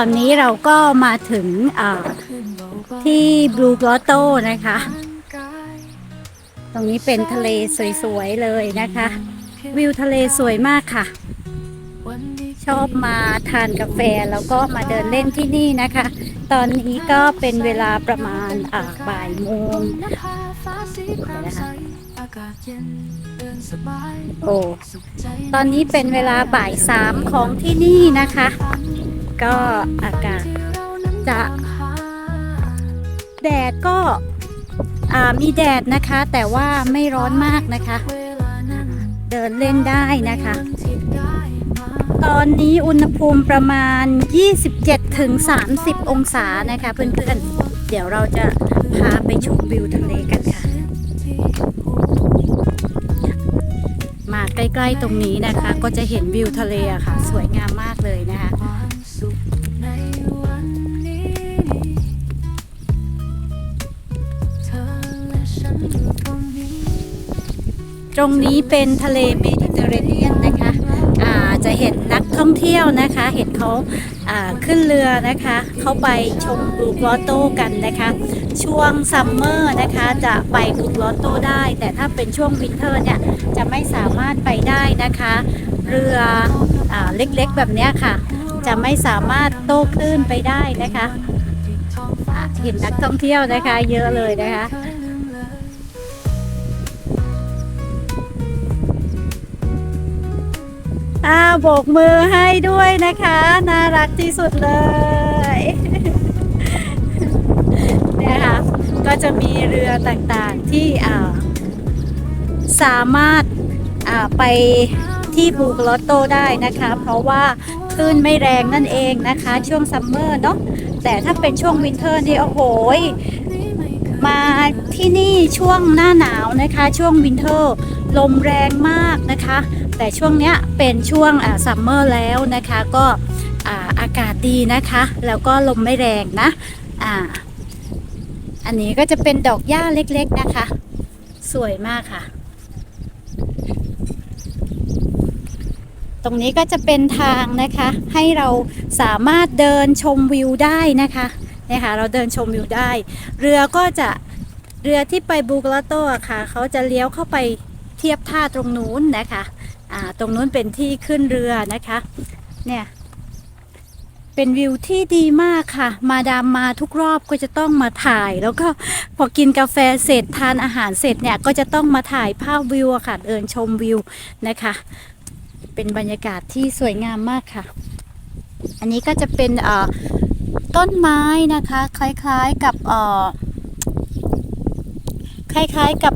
ตอนนี้เราก็มาถึงที่บลูก o อโต้นะคะ ตรงนี้เป็นทะเลสวยๆเลยนะคะ วิวทะเลสวยมากค่ะ ชอบมาทานกาแฟแล้วก็มาเดินเล่นที่นี่นะคะ ตอนนี้ก็เป็นเวลาประมาณบ่ายโมงนะคะโอ้ ตอนนี้เป็นเวลาบ่ายสามของที่นี่นะคะ ก็อากาศจะแดดก็มีแดดนะคะ แต่ว่าไม่ร้อนมากนะคะ เดินเล่นได้นะคะ ตอนนี้อุณหภูมิประมาณ 27ถึง30 องศานะคะเพื่อนๆ เดี๋ยวเราจะพาไปชมวิวทะเลกันค่ะ มาใกล้ๆตรงนี้นะคะ ก็จะเห็นวิวทะเลอะค่ะ สวยงาม ตรงนี้เป็นทะเลเมดิเตอร์เรเนียนนะคะจะเห็นนักท่องเที่ยวนะคะ เห็นเขาาขึ้นเรือนะคะ เขาไปชมบลูก o อโต้กันนะคะ ช่วงซัมเมอร์นะคะจะไปบลูก o อโต้ได้ แต่ถ้าเป็นช่วงวินเทอร์เนี่ยจะไม่สามารถไปได้นะคะ เรืออเล็กๆแบบนี้ค่ะ จะไม่สามารถโต้คลื่นไปได้นะคะ เห็นนักท่องเที่ยวนะคะ เยอะเลยนะคะ อ่าโบกมือให้ด้วยนะคะ น่ารักที่สุดเลยเนี่ยค่ะก็จะมีเรือต่างๆที่อ่าสามารถไปที่บูกลอตโตได้นะคะ เพราะว่าคลื่นไม่แรงนั่นเองนะคะ ช่วงซัมเมอร์เนาะแต่ถ้าเป็นช่วงวินเทอร์นี่โอ้โหมาที่นี่ช่วงหน้าหนาวนะคะ ช่วงวินเทอร์ ลมแรงมากนะคะ แต่ช่วงเนี้ยเป็นช่วงซัมเมอร์แล้วนะคะก็อาอากาศดีนะคะ แล้วก็ลมไม่แรงนะอ่าอันนี้ก็จะเป็นดอกหญ้าเล็กๆนะคะ สวยมากค่ะ ตรงนี้ก็จะเป็นทางนะคะ ให้เราสามารถเดินชมวิวได้นะคะเนี่ยค่ะเราเดินชมวิวได้ เรือก็จะเรือที่ไปบูกลาโตะค่ะ เขาจะเลี้ยวเข้าไปเทียบท่าตรงนู้นนะคะ อ่าตรงนู้นเป็นที่ขึ้นเรือนะคะ เนี่ย เป็นวิวที่ดีมากค่ะ มาดามมาทุกรอบก็จะต้องมาถ่าย แล้วก็พอกินกาแฟเสร็จทานอาหารเสร็จเนี่ยก็จะต้องมาถ่ายภาพวิวค่ะเดินชมวิวนะคะ เป็นบรรยากาศที่สวยงามมากค่ะ อันนี้ก็จะเป็นเอ่อต้นไม้นะคะ คล้ายๆกับเอ่อคล้ายๆกับ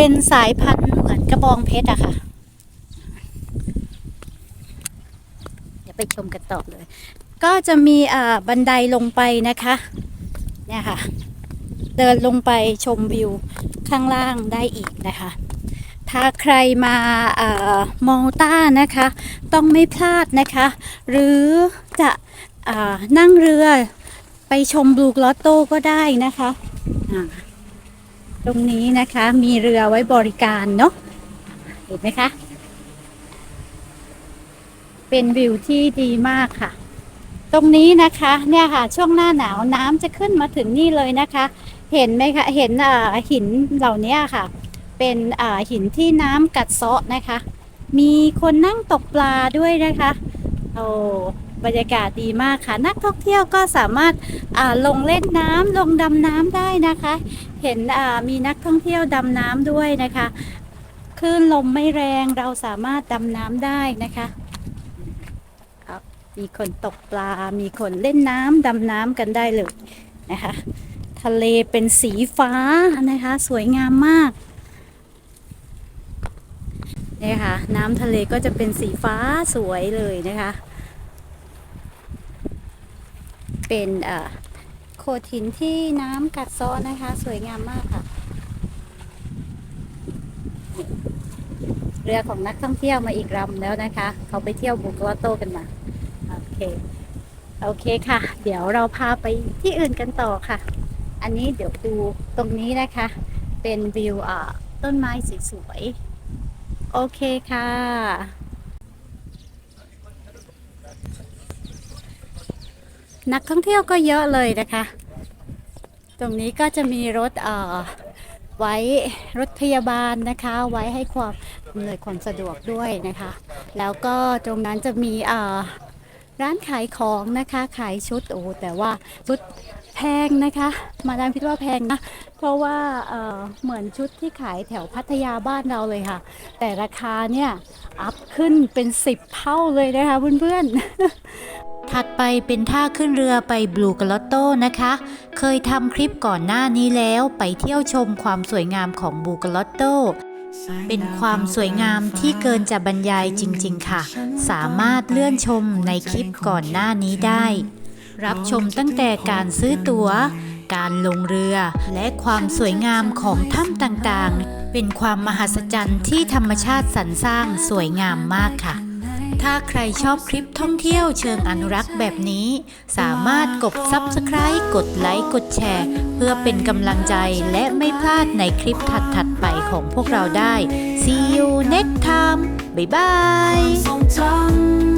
เป็นสายพันธุ์เหมือนกระบองเพชรอะค่ะ เดี๋ยวไปชมกันต่อเลย ก็จะมีอ่าบันไดลงไปนะคะ เนี่ยค่ะ เดินลงไปชมวิวข้างล่างได้อีกนะคะ ถ้าใครมาอามอลต้านะคะ ต้องไม่พลาดนะคะ หรือจะอ่านั่งเรือไปชมบลูกลอตโต้ก็ได้นะคะอ่า ตรงนี้นะคะ มีเรือไว้บริการเนาะเห็นไหมคะ เป็นวิวที่ดีมากค่ะ ตรงนี้นะคะ เนี่ยค่ะ ช่วงหน้าหนาวน้ำจะขึ้นมาถึงนี่เลยนะคะ เห็นไหมคะ เห็นอ่าหินเหล่านี้ค่ะ เป็นอ่าหินที่น้ำกัดเซาะนะคะ มีคนนั่งตกปลาด้วยนะคะโอ้ บรรยากาศดีมากค่ะ นักท่องเที่ยวก็สามารถลงเล่นน้ำลงดำน้ำได้นะคะ เห็นมีนักท่องเที่ยวดำน้ำด้วยนะคะคลื่นลมไม่แรงเราสามารถดำน้ำได้นะคะ มีคนตกปลา มีคนเล่นน้ำดำน้ำกันได้เลยนะคะ ทะเลเป็นสีฟ้านะคะ สวยงามมากนี่ค่ะน้ำทะเลก็จะเป็นสีฟ้าสวยเลยนะคะ เป็นโขดหินที่น้ำกัดซาะนะคะ สวยงามมากค่ะ เรือของนักท่องเที่ยวมาอีกลำแล้วนะคะ เขาไปเที่ยวบุกลอโต้กันมา โอเคโอเคค่ะ เดี๋ยวเราพาไปที่อื่นกันต่อค่ะ อันนี้เดี๋ยวดูตรงนี้นะคะ เป็นวิวต้นไม้สวยๆ โอเคค่ะ นักท่องเที่ยวก็เยอะเลยนะคะ ตรงนี้ก็จะมีรถเอ่อไว้รถพยาบาลนะคะ ไว้ให้ความอำนวยความสะดวกด้วยนะคะ แล้วก็ตรงนั้นจะมีเอ่อร้านขายของนะคะขายชุดโอ้แต่ว่าชุดแพงนะคะ มาดามคิดว่าแพงนะเพราะว่าเอ่อเหมือนชุดที่ขายแถวพัทยาบ้านเราเลยค่ะ แต่ราคาเนี่ยอัพขึ้นเป็น 10 เท่าเลยนะคะเพื่อนๆ ถัดไปเป็นท่าขึ้นเรือไปบลูกลอตโต้นะคะ เคยทำคลิปก่อนหน้านี้แล้วไปเที่ยวชมความสวยงามของบลูกลอตโต้เป็นความสวยงามที่เกินจะบรรยายจริง ๆ ค่ะ สามารถเลื่อนชมในคลิปก่อนหน้านี้ได้ รับชมตั้งแต่การซื้อตัว๋ว การลงเรือ และความสวยงามของถ้ำต่างๆ เป็นความมหัศจรรย์ที่ธรรมชาติสรรสร้างสวยงามมากค่ะ ถ้าใครชอบคลิปท่องเที่ยวเชิงอนุรักษ์แบบนี้ สามารถกด Subscribe กดไลค์กดแชร์ เพื่อเป็นกำลังใจและไม่พลาดในคลิปถัด ๆ ไปของพวกเราได้ See you next time บ๊ายบาย